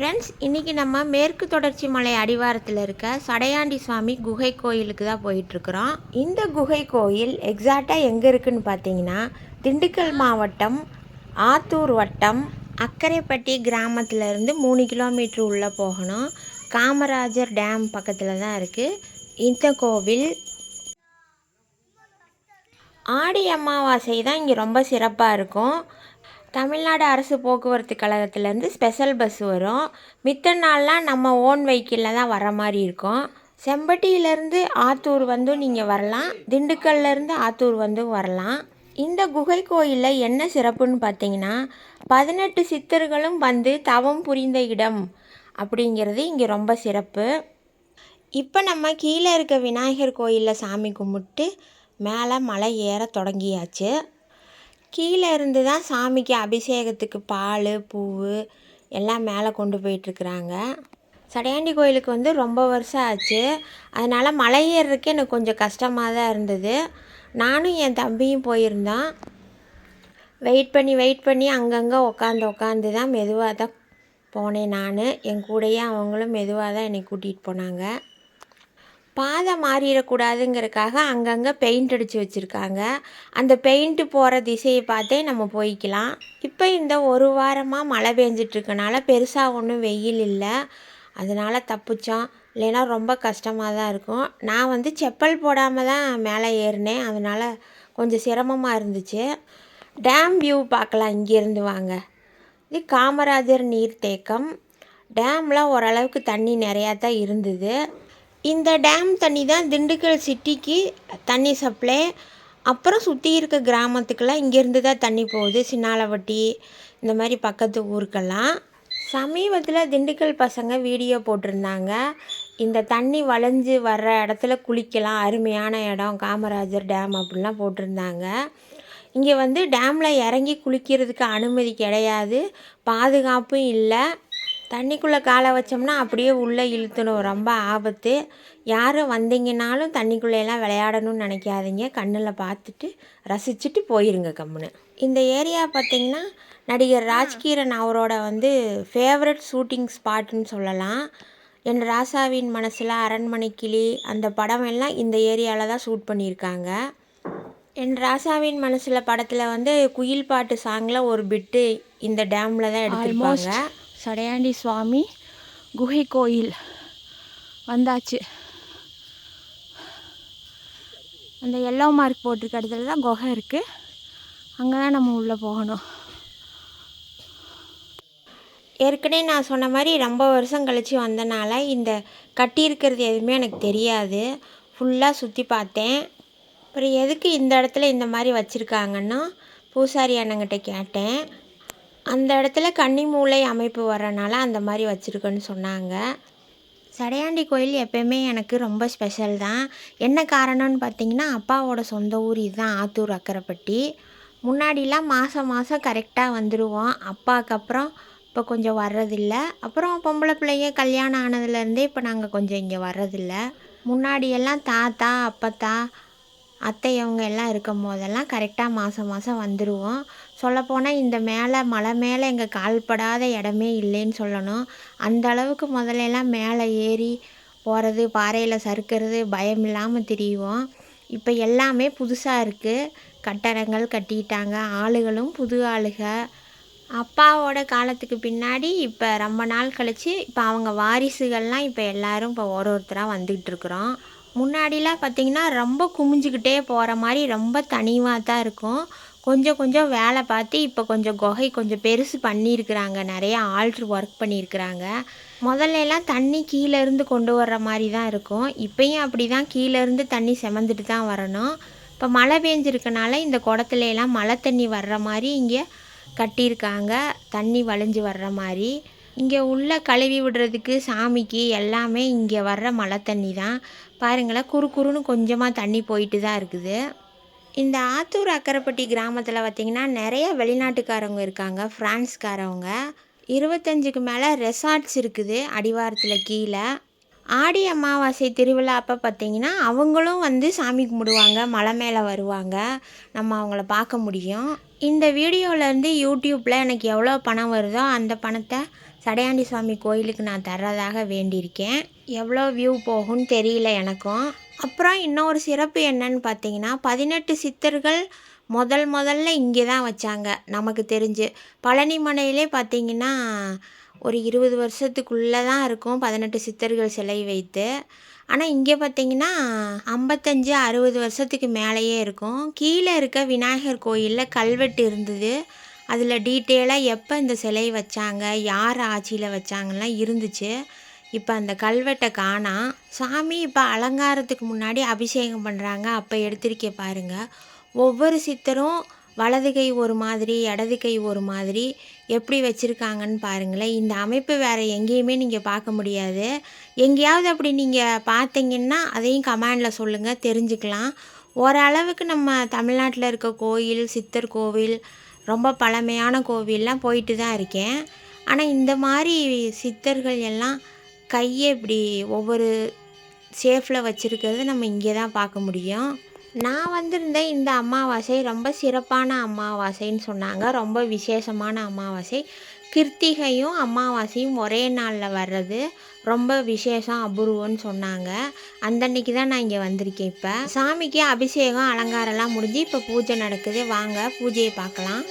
Friends இன்றைக்கி நம்ம மேற்கு தொடர்ச்சி மலை அடிவாரத்தில் இருக்க சடையாண்டி சுவாமி குகை கோயிலுக்கு தான் போயிட்டுருக்குறோம். இந்த குகை கோயில் எக்ஸாக்டாக எங்கே இருக்குதுன்னு பார்த்தீங்கன்னா திண்டுக்கல் மாவட்டம் ஆத்தூர் வட்டம் அக்கரைப்பட்டி கிராமத்துல இருந்து மூணு கிலோமீட்டர் உள்ளே போகணும். காமராஜர் டேம் பக்கத்தில் தான் இருக்குது இந்த கோவில் ஆடி அமாவாசை தான் இங்கே ரொம்ப சிறப்பாக இருக்கும். தமிழ்நாடு அரசு போக்குவரத்து கழகத்துலேருந்து ஸ்பெஷல் பஸ் வரும். மித்த நாள்லாம் நம்ம ஓன் வெஹிக்கிளில் தான் வர மாதிரி இருக்கும். செம்பட்டியிலேருந்து ஆத்தூர் வந்தும் நீங்கள் வரலாம். திண்டுக்கல்லேருந்து ஆத்தூர் வந்தும் வரலாம். இந்த குகை கோயிலில் என்ன சிறப்புன்னு பார்த்தீங்கன்னா பதினெட்டு சித்தர்களும் வந்து தவம் புரிந்த இடம் அப்படிங்கிறது இங்கே ரொம்ப சிறப்பு. இப்போ நம்ம கீழே இருக்க விநாயகர் கோயிலில் சாமி கும்பிட்டு மேலே மலை ஏற தொடங்கியாச்சு. கீழே இருந்து தான் சாமிக்கு அபிஷேகத்துக்கு பால் பூவு எல்லாம் மேலே கொண்டு போயிட்டுருக்குறாங்க சடையாண்டி கோயிலுக்கு வந்து ரொம்ப வருஷம் ஆச்சு. அதனால் மலை ஏறுறதுக்கு எனக்கு கொஞ்சம் கஷ்டமாக தான் இருந்தது. நானும் என் தம்பியும் போயிருந்தோம். வெயிட் பண்ணி வெயிட் பண்ணி அங்கங்கே உட்காந்து உட்காந்து தான் மெதுவாக தான் போனேன் நான். என் கூடயே அவங்களும் மெதுவாக தான் என்னை கூட்டிகிட்டு போனாங்க. பாதை மாறிடக்கூடாதுங்கிறதுக்காக அங்கங்கே பெயிண்ட் அடித்து வச்சுருக்காங்க. அந்த பெயிண்ட்டு போகிற திசையை பார்த்தே நம்ம போய்க்கலாம். இப்போ இந்த ஒரு வாரமாக மழை பெஞ்சிட்ருக்கனால பெருசாக ஒன்றும் வெயில் இல்லை. அதனால் தப்பிச்சோம். இல்லைன்னா ரொம்ப கஷ்டமாக தான் இருக்கும். நான் வந்து செப்பல் போடாமல் தான் மேலே ஏறினேன். அதனால் கொஞ்சம் சிரமமாக இருந்துச்சு. டேம் வியூ பார்க்கலாம். இங்கேருந்து வாங்க. இது காமராஜர் நீர்த்தேக்கம். டேமில் ஓரளவுக்கு தண்ணி நிறையா தான் இருந்தது. இந்த டேம் தண்ணி தான் திண்டுக்கல் சிட்டிக்கு தண்ணி சப்ளை அப்புறம் சுற்றி இருக்க கிராமத்துக்கெல்லாம் இங்கேருந்து தான் தண்ணி போகுது. சின்னாலவட்டி இந்த மாதிரி பக்கத்து ஊருக்கெல்லாம். சமீபத்தில் திண்டுக்கல் பசங்க வீடியோ போட்டிருந்தாங்க. இந்த தண்ணி வளைஞ்சு வர்ற இடத்துல குளிக்கலாம் அருமையான இடம் காமராஜர் டேம் அப்படிலாம் போட்டிருந்தாங்க. இங்கே வந்து டேமில் இறங்கி குளிக்கிறதுக்கு அனுமதி கிடையாது. பாதுகாப்பும் இல்லை. தண்ணிக்குள்ளே காலை வச்சோம்னா அப்படியே உள்ளே இழுத்துடும். ரொம்ப ஆபத்து. யாரும் வந்தீங்கனாலும் தண்ணிக்குள்ளேலாம் விளையாடணும்னு நினைக்காதீங்க. கண்ணில் பார்த்துட்டு ரசிச்சுட்டு போயிருங்க கம்முன்னு இந்த ஏரியா பார்த்திங்கன்னா நடிகர் ராஜ்கீரன் அவரோட வந்து ஃபேவரட் ஷூட்டிங் ஸ்பாட்டுன்னு சொல்லலாம். என் ராசாவின் மனசில் அரண்மனை கிளி அந்த படம் எல்லாம் இந்த ஏரியாவில் தான் ஷூட் பண்ணியிருக்காங்க. என் ராசாவின் மனசில் படத்தில் வந்து குயில் பாட்டு சாங்கில் ஒரு பிட்டு இந்த டேமில் தான் எடுத்திருப்பாங்க. சடையாண்டி சுவாமி குகை கோயில் வந்தாச்சு. அந்த எல்லோ மார்க் போட்டிருக்க இடத்துல தான் குகை இருக்குது அங்கே தான் நம்ம உள்ளே போகணும். ஏற்கனவே நான் சொன்ன மாதிரி ரொம்ப வருஷம் கழித்து வந்தனால இந்த கட்டியிருக்கிறது எதுவுமே எனக்கு தெரியாது. ஃபுல்லாக சுற்றி பார்த்தேன். அப்புறம் எதுக்கு இந்த இடத்துல இந்த மாதிரி வச்சுருக்காங்கன்னா பூசாரி அண்ணங்கிட்ட கேட்டேன். அந்த இடத்துல கன்னி மூளை அமைப்பு வர்றனால அந்த மாதிரி வச்சுருக்கேன்னு சொன்னாங்க. சடையாண்டி கோயில் எப்பயுமே எனக்கு ரொம்ப ஸ்பெஷல் தான். என்ன காரணம்னு பார்த்தீங்கன்னா அப்பாவோட சொந்த ஊர் இதுதான் ஆத்தூர் அக்கரைப்பட்டி. முன்னாடிலாம் மாதம் மாதம் கரெக்டாக வந்துடுவோம் அப்பாவுக்கு அப்புறம் இப்போ கொஞ்சம் வர்றதில்ல. அப்புறம் பொம்பளை பிள்ளைங்க கல்யாணம் ஆனதுலேருந்தே இப்போ நாங்கள் கொஞ்சம் இங்கே வர்றதில்ல. முன்னாடியெல்லாம் தாத்தா அப்பத்தா அத்தை அவங்க எல்லாம் இருக்கும் போதெல்லாம் கரெக்டாக மாதம் மாதம் வந்துடுவோம் சொல்லப்போனால் இந்த மேலே மலை மேலே எங்கள் கால்படாத இடமே இல்லைன்னு சொல்லணும். அந்த அளவுக்கு முதலெல்லாம் மேலே ஏறி போகிறது பாறையில் சறுக்கிறது பயம் இல்லாமல் திரியுவோம் இப்போ எல்லாமே புதுசாக இருக்குது கட்டடங்கள் கட்டிட்டாங்க. ஆளுகளும் புது ஆளுக. அப்பாவோட காலத்துக்கு பின்னாடி இப்போ ரொம்ப நாள் கழித்து இப்போ அவங்க வாரிசுகள்லாம் இப்போ எல்லாரும் இப்போ ஒரு ஒருத்தராக வந்துக்கிட்டு இருக்கிறோம் முன்னாடிலாம் பார்த்திங்கன்னா ரொம்ப குமிஞ்சிக்கிட்டே போகிற மாதிரி ரொம்ப தனிவாக தான் இருக்கும். கொஞ்சம் கொஞ்சம் வேலை பார்த்து இப்போ கொஞ்சம் குகை கொஞ்சம் பெருசு பண்ணியிருக்கிறாங்க. நிறைய ஆல்ட்ரு ஒர்க் பண்ணியிருக்கிறாங்க. முதல்ல எல்லாம் தண்ணி கீழேருந்து கொண்டு வர்ற மாதிரி தான் இருக்கும். இப்பயும் அப்படி தான் கீழேருந்து தண்ணி செமந்துட்டு தான் வரணும். இப்போ மழை பெஞ்சிருக்கனால இந்த குடத்துல எல்லாம் மழை தண்ணி வர்ற மாதிரி இங்கே கட்டியிருக்காங்க. தண்ணி வழிஞ்சு வர்ற மாதிரி. இங்கே உள்ளே கழுவி விடுறதுக்கு சாமிக்கு எல்லாமே இங்கே வர்ற மழை தண்ணி தான். பாருங்களேன் குறு குறுன்னு கொஞ்சமாக தண்ணி போயிட்டு தான் இருக்குது. இந்த ஆத்தூர் அக்கரைப்பட்டி கிராமத்தில் பார்த்திங்கன்னா நிறைய வெளிநாட்டுக்காரவங்க இருக்காங்க ஃப்ரான்ஸ்காரவங்க இருபத்தஞ்சுக்கு மேலே ரெசார்ட்ஸ் இருக்குது அடிவாரத்தில் கீழே. ஆடி அமாவாசை திருவிழா அப்போ பார்த்திங்கன்னா அவங்களும் வந்து சாமி கும்பிடுவாங்க மலை மேலே வருவாங்க. நம்ம அவங்கள பார்க்க முடியும். இந்த வீடியோவிலேருந்து யூடியூப்பில் எனக்கு எவ்வளோ பணம் வருதோ அந்த பணத்தை சடையாண்டி சுவாமி கோயிலுக்கு நான் தர்றதாக வேண்டியிருக்கேன். எவ்வளோ வியூ போகும்னு தெரியல எனக்கும். அப்புறம் இன்னொரு சிறப்பு என்னன்னு பார்த்தீங்கன்னா பதினெட்டு சித்தர்கள் முதல் முதல்ல இங்கே தான் வச்சாங்க நமக்கு தெரிஞ்சு. பழனிமலையிலே பார்த்தீங்கன்னா ஒரு இருபது வருஷத்துக்குள்ளே தான் இருக்கும் பதினெட்டு சித்தர்கள் சிலை வைத்து. ஆனால் இங்கே பார்த்தீங்கன்னா ஐம்பத்தஞ்சு அறுபது வருஷத்துக்கு மேலேயே இருக்கும். கீழே இருக்க விநாயகர் கோயிலில் கல்வெட்டு இருந்தது. அதில் டீட்டெயிலாக எப்போ இந்த சிலை வச்சாங்க யார் ஆட்சியில் வச்சாங்கலாம் இருந்துச்சு. இப்போ அந்த கல்வெட்டை காணாம் சாமி இப்போ அலங்காரத்துக்கு முன்னாடி அபிஷேகம் பண்ணுறாங்க அப்போ எடுத்திருக்க பாருங்க. ஒவ்வொரு சித்தரும் வலது கை ஒரு மாதிரி இடது கை ஒரு மாதிரி எப்படி வச்சுருக்காங்கன்னு பாருங்களேன். இந்த அமைப்பு வேறு எங்கேயுமே நீங்கள் பார்க்க முடியாது. எங்கேயாவது அப்படி நீங்கள் பார்த்தீங்கன்னா அதையும் கமெண்டில் சொல்லுங்கள் தெரிஞ்சுக்கலாம். ஓரளவுக்கு நம்ம தமிழ்நாட்டில் இருக்க கோயில் சித்தர் கோவில் ரொம்ப பழமையான கோவில்லாம் போயிட்டு தான் இருக்கேன். ஆனால் இந்த மாதிரி சித்தர்கள் எல்லாம் கையை இப்படி ஒவ்வொரு ஷேஃபில் வச்சுருக்கிறது நம்ம இங்கே தான் பார்க்க முடியும். நான் வந்திருந்த இந்த அமாவாசை ரொம்ப சிறப்பான அமாவாசைன்னு சொன்னாங்க. ரொம்ப விசேஷமான அமாவாசை. கிருத்திகையும் அமாவாசையும் ஒரே நாளில் வர்றது ரொம்ப விசேஷம் அபூர்வம்னு சொன்னாங்க. அந்த அன்னைக்கு தான் நான் இங்கே வந்திருக்கேன் இப்போ. சாமிக்கு அபிஷேகம் அலங்காரம்லாம் முடிஞ்சு இப்போ பூஜை நடக்குது. வாங்க பூஜையை பார்க்கலாம்.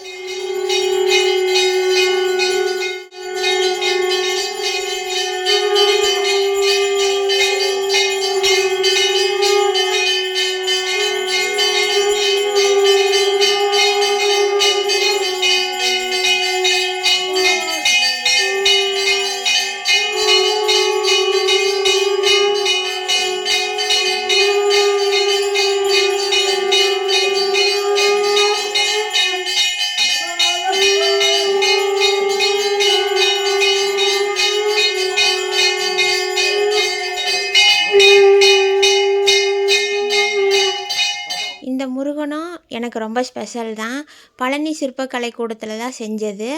எனக்கு ரொம்ப ஸ்பெஷல் தான். பழனி சிற்பக்கலை கூடத்தில் தான் செஞ்சது.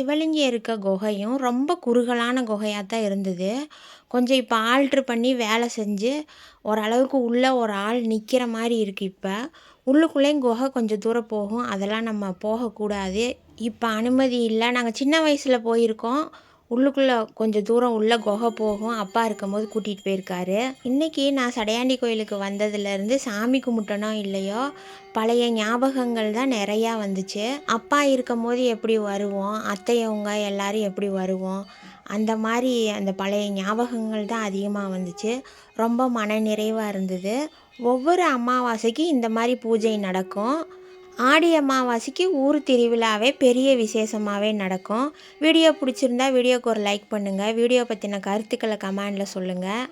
சிவலிங்கம் இருக்க குகையும் ரொம்ப குறுகலான குகையாக தான் இருந்தது. கொஞ்சம் இப்போ ஆல்ட்ரு பண்ணி வேலை செஞ்சு ஓரளவுக்கு உள்ளே ஒரு ஆள் நிற்கிற மாதிரி இருக்குது இப்போ. உள்ளுக்குள்ளேயும் குகை கொஞ்சம் தூரம் போகும். அதெல்லாம் நம்ம போகக்கூடாது. இப்போ அனுமதி இல்லை. நாங்கள் சின்ன வயசில் போயிருக்கோம். உள்ளுக்குள்ளே கொஞ்சம் தூரம் உள்ளே குகை போகும். அப்பா இருக்கும்போது கூட்டிகிட்டு போயிருக்காரு. இன்றைக்கி நான் சடையாண்டி கோயிலுக்கு வந்ததுலேருந்து சாமி கும்பிட்டனோ இல்லையோ பழைய ஞாபகங்கள் தான் நிறையா வந்துச்சு. அப்பா இருக்கும்போது எப்படி வருவோம்? அத்தையவங்க எல்லாரும் எப்படி வருவோம்? அந்த மாதிரி அந்த பழைய ஞாபகங்கள் தான் அதிகமாக வந்துச்சு. ரொம்ப மன நிறைவாக இருந்தது. ஒவ்வொரு அமாவாசைக்கு இந்த மாதிரி பூஜை நடக்கும். ஆடி அமாவாசைக்கு ஊர் திருவிழாவே பெரிய விசேஷமாகவே நடக்கும். வீடியோ பிடிச்சிருந்தா வீடியோக்கு ஒரு லைக் பண்ணுங்கள் வீடியோ பற்றின கருத்துக்களை கமெண்டில் சொல்லுங்கள்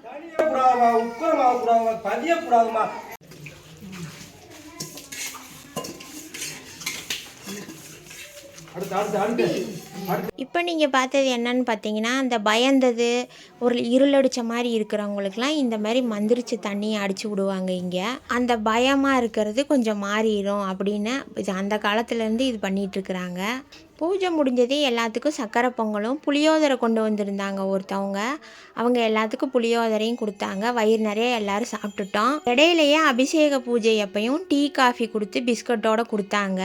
அடுத்து அடுத்து அடுத்து. இப்போ நீங்கள் பார்த்தது என்னன்னு பார்த்தீங்கன்னா அந்த பயந்தது ஒரு இருளடிச்ச மாதிரி இருக்கிறவங்களுக்குலாம் இந்த மாதிரி மந்திரிச்சு தண்ணியை அடிச்சு விடுவாங்க இங்கே. அந்த பயமாக இருக்கிறது கொஞ்சம் மாறிடும் அப்படின்னு அந்த காலத்துலேருந்து இது பண்ணிகிட்ருக்குறாங்க பூஜை முடிஞ்சது எல்லாத்துக்கும் சக்கரை பொங்கலும் புளியோதரை கொண்டு வந்திருந்தாங்க ஒருத்தவங்க. அவங்க எல்லாத்துக்கும் புளியோதரையும் கொடுத்தாங்க. வயிறு நிறைய எல்லாரும் சாப்பிட்டுட்டோம். இடையிலையே அபிஷேக பூஜை அப்பையும் டீ காஃபி கொடுத்து பிஸ்கட்டோடு கொடுத்தாங்க.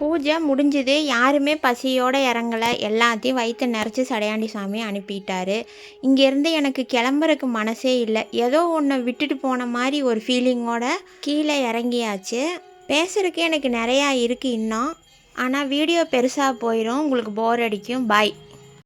பூஜை முடிஞ்சது யாருமே பசியோடு இறங்கலை. எல்லாத்தையும் வயிற்று நிறச்சி சடையாண்டி சாமி அனுப்பிட்டாரு. இங்கேருந்து எனக்கு கிளம்புறதுக்கு மனசே இல்லை. ஏதோ ஒன்றை விட்டுட்டு போன மாதிரி ஒரு ஃபீலிங்கோட கீழே இறங்கியாச்சு. பேசுறதுக்கு எனக்கு நிறையா இருக்குது இன்னும். ஆனால் வீடியோ பெருசாக போயிடும் உங்களுக்கு போர் அடிக்கும். பாய்